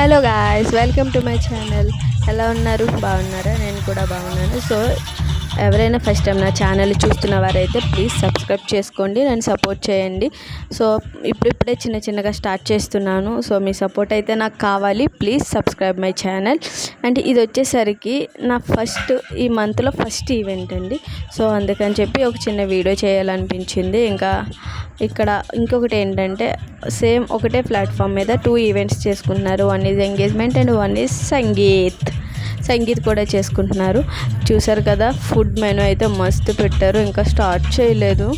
Hello guys welcome to my channel ఎలా ఉన్నారు? బాగున్నారా? నేను కూడా బాగున్నాను. సో ఎవరైనా ఫస్ట్ టైం నా ఛానల్ చూస్తున్న వారైతే ప్లీజ్ సబ్స్క్రైబ్ చేసుకోండి నన్ను సపోర్ట్ చేయండి. సో ఇప్పుడిప్పుడే చిన్న చిన్నగా స్టార్ట్ చేస్తున్నాను. సో మీ సపోర్ట్ అయితే నాకు కావాలి. Please subscribe my channel and ఇది వచ్చేసరికి నా ఫస్ట్ ఈ మంత్లో ఫస్ట్ ఈవెంట్ అండి. సో అందుకని చెప్పి ఒక చిన్న వీడియో చేయాలనిపించింది. ఇంకా ఇక్కడ ఇంకొకటి ఏంటంటే సేమ్ ఒకటే ప్లాట్ఫామ్ మీద టూ ఈవెంట్స్ చేసుకుంటున్నారు one is engagement and one is sangeet. Sangeet కూడా చేసుకుంటున్నారు. చూసారు కదా ఫుడ్ మెనూ అయితే మస్తు పెట్టారు. ఇంకా స్టార్ట్ చేయలేదు.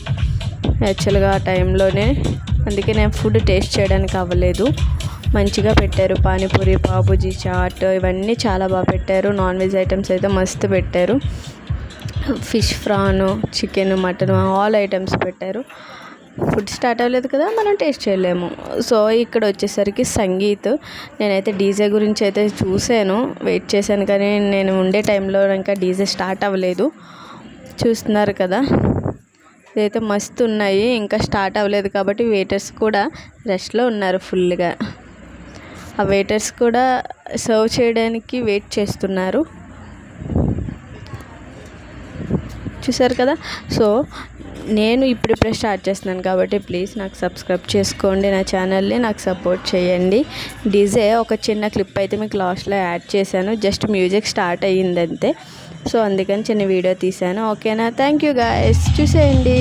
యాక్చువల్గా ఆ టైంలోనే. అందుకే నేను ఫుడ్ టేస్ట్ చేయడానికి అవ్వలేదు. మంచిగా పెట్టారు. పానీపూరి బాబుజీ చాట్ ఇవన్నీ చాలా బాగా పెట్టారు. నాన్ వెజ్ ఐటమ్స్ అయితే మస్తు పెట్టారు. Fish ఫ్రాను chicken mutton all items పెట్టారు. ఫుడ్ స్టార్ట్ అవ్వలేదు కదా మనం టేస్ట్ చేయలేము. సో ఇక్కడ వచ్చేసరికి సంగీత్. నేనైతే డీజే గురించి అయితే చూశాను వెయిట్ చేశాను కానీ నేను ఉండే టైంలో ఇంకా డీజే స్టార్ట్ అవ్వలేదు. చూస్తున్నారు కదా ఇదైతే మస్తు ఉన్నాయి ఇంకా స్టార్ట్ అవ్వలేదు కాబట్టి వెయిటర్స్ కూడా రెస్ట్లో ఉన్నారు ఫుల్గా. ఆ వెయిటర్స్ కూడా సర్వ్ చేయడానికి వెయిట్ చేస్తున్నారు. చూసారు కదా సో నేను ఇప్పుడిప్పుడే స్టార్ట్ చేస్తున్నాను కాబట్టి ప్లీజ్ నాకు సబ్స్క్రైబ్ చేసుకోండి నా ఛానల్ని నాకు సపోర్ట్ చేయండి. డీజే ఒక చిన్న క్లిప్ అయితే మీకు లాస్ట్లో యాడ్ చేశాను. జస్ట్ మ్యూజిక్ స్టార్ట్ అయ్యిందంతే. సో అందుకని చిన్న వీడియో తీశాను. ఓకేనా? Thank you guys. చూసేయండి.